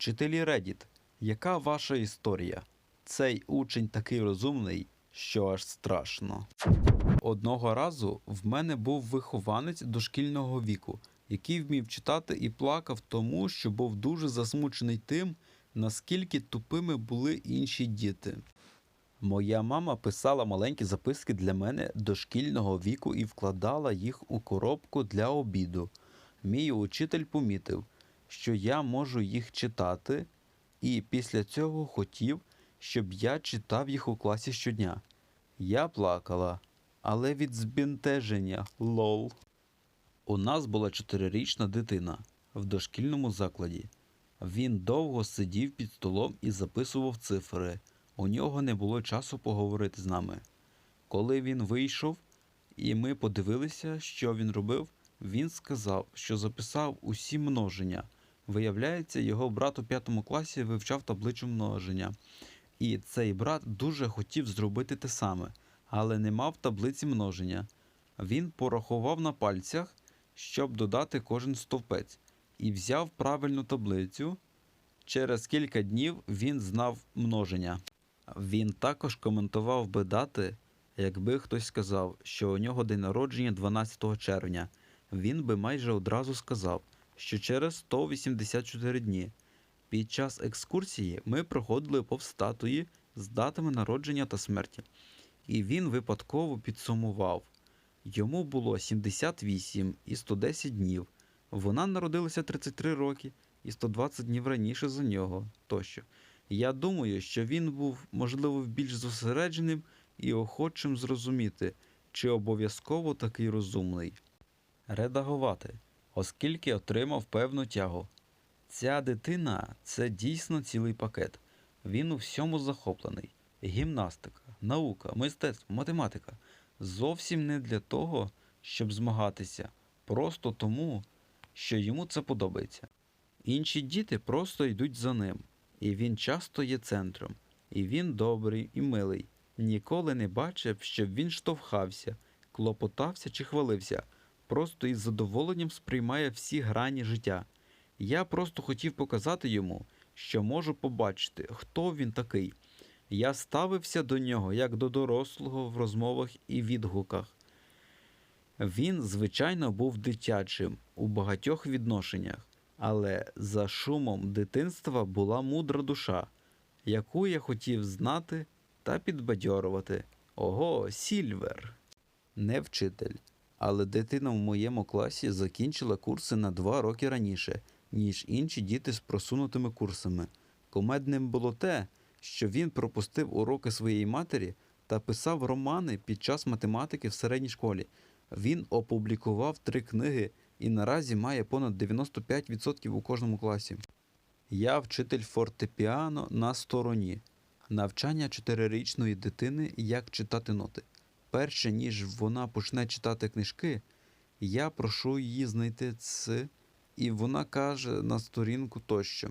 Вчителі Reddit, яка ваша історія? Цей учень такий розумний, що аж страшно. Одного разу в мене був вихованець дошкільного віку, який вмів читати і плакав тому, що був дуже засмучений тим, наскільки тупими були інші діти. Моя мама писала маленькі записки для мене дошкільного віку і вкладала їх у коробку для обіду. Мій учитель помітив, що я можу їх читати, і після цього хотів, щоб я читав їх у класі щодня. Я плакала, але від збентеження лол. У нас була чотирирічна дитина в дошкільному закладі. Він довго сидів під столом і записував цифри. У нього не було часу поговорити з нами. Коли він вийшов, і ми подивилися, що він робив, він сказав, що записав усі множення. Виявляється, його брат у п'ятому класі вивчав табличу множення. І цей брат дуже хотів зробити те саме, але не мав таблиці множення. Він порахував на пальцях, щоб додати кожен стовпець, і взяв правильну таблицю. Через кілька днів він знав множення. Він також коментував би дати, якби хтось сказав, що у нього день народження 12 червня. Він би майже одразу сказав, що через 184 дні. Під час екскурсії ми проходили повз статуї з датами народження та смерті. І він випадково підсумував. Йому було 78 і 110 днів. Вона народилася 33 роки і 120 днів раніше за нього тощо. Я думаю, що він був, можливо, більш зосередженим і охочим зрозуміти, чи обов'язково такий розумний. Редагувати, оскільки отримав певну тягу. Ця дитина це дійсно цілий пакет. Він у всьому захоплений. Гімнастика, наука, мистецтво, математика. Зовсім не для того, щоб змагатися, просто тому, що йому це подобається. Інші діти просто йдуть за ним, і він часто є центром, і він добрий і милий. Ніколи не бачив, щоб він штовхався, клопотався чи хвалився, просто із задоволенням сприймає всі грані життя. Я просто хотів показати йому, що можу побачити, хто він такий. Я ставився до нього як до дорослого в розмовах і відгуках. Він, звичайно, був дитячим у багатьох відношеннях, але за шумом дитинства була мудра душа, яку я хотів знати та підбадьорувати. Ого, Сільвер! Не вчитель. Але дитина в моєму класі закінчила курси на два роки раніше, ніж інші діти з просунутими курсами. Комедним було те, що він пропустив уроки своєї матері та писав романи під час математики в середній школі. Він опублікував три книги і наразі має понад 95% у кожному класі. Я вчитель фортепіано на стороні. Навчання чотирирічної дитини, як читати ноти. Перше ніж вона почне читати книжки, я прошу її знайти це, і вона каже на сторінку тощо.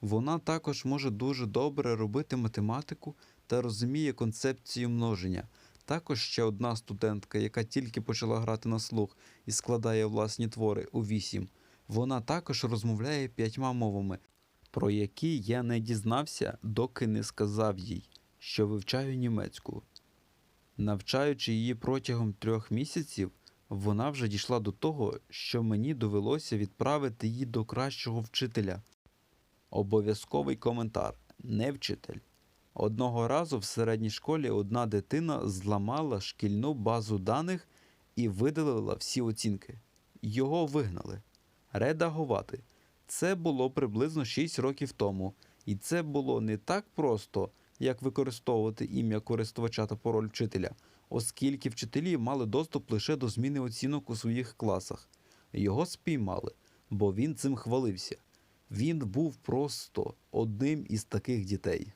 Вона також може дуже добре робити математику та розуміє концепцію множення. Також ще одна студентка, яка тільки почала грати на слух і складає власні твори у вісім. Вона також розмовляє п'ятьма мовами, про які я не дізнався, доки не сказав їй, що вивчаю німецьку. Навчаючи її протягом трьох місяців, вона вже дійшла до того, що мені довелося відправити її до кращого вчителя. Обов'язковий коментар не вчитель. Одного разу в середній школі одна дитина зламала шкільну базу даних і видалила всі оцінки. Його вигнали. Редагувати. Це було приблизно 6 років тому, і це було не так просто, як використовувати ім'я користувача та пароль вчителя, оскільки вчителі мали доступ лише до зміни оцінок у своїх класах. Його спіймали, бо він цим хвалився. Він був просто одним із таких дітей.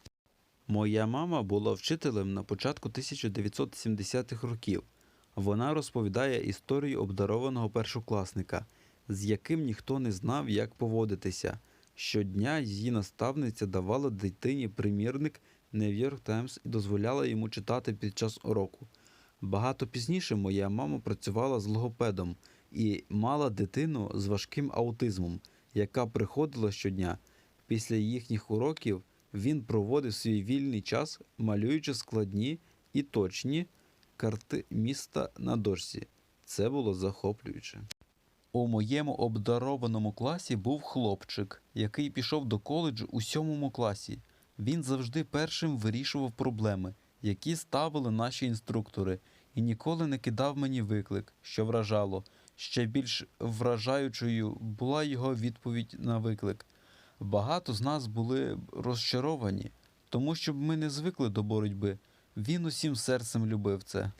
Моя мама була вчителем на початку 1970-х років. Вона розповідає історію обдарованого першокласника, з яким ніхто не знав, як поводитися. Щодня її наставниця давала дитині примірник York Times і дозволяла йому читати під час уроку. Багато пізніше моя мама працювала з логопедом і мала дитину з важким аутизмом, яка приходила щодня. Після їхніх уроків він проводив свій вільний час, малюючи складні і точні карти міста на дошці. Це було захоплююче. У моєму обдарованому класі був хлопчик, який пішов до коледжу у сьомому класі. Він завжди першим вирішував проблеми, які ставили наші інструктори, і ніколи не кидав мені виклик, що вражало. Ще більш вражаючою була його відповідь на виклик. Багато з нас були розчаровані, тому що ми не звикли до боротьби. Він усім серцем любив це.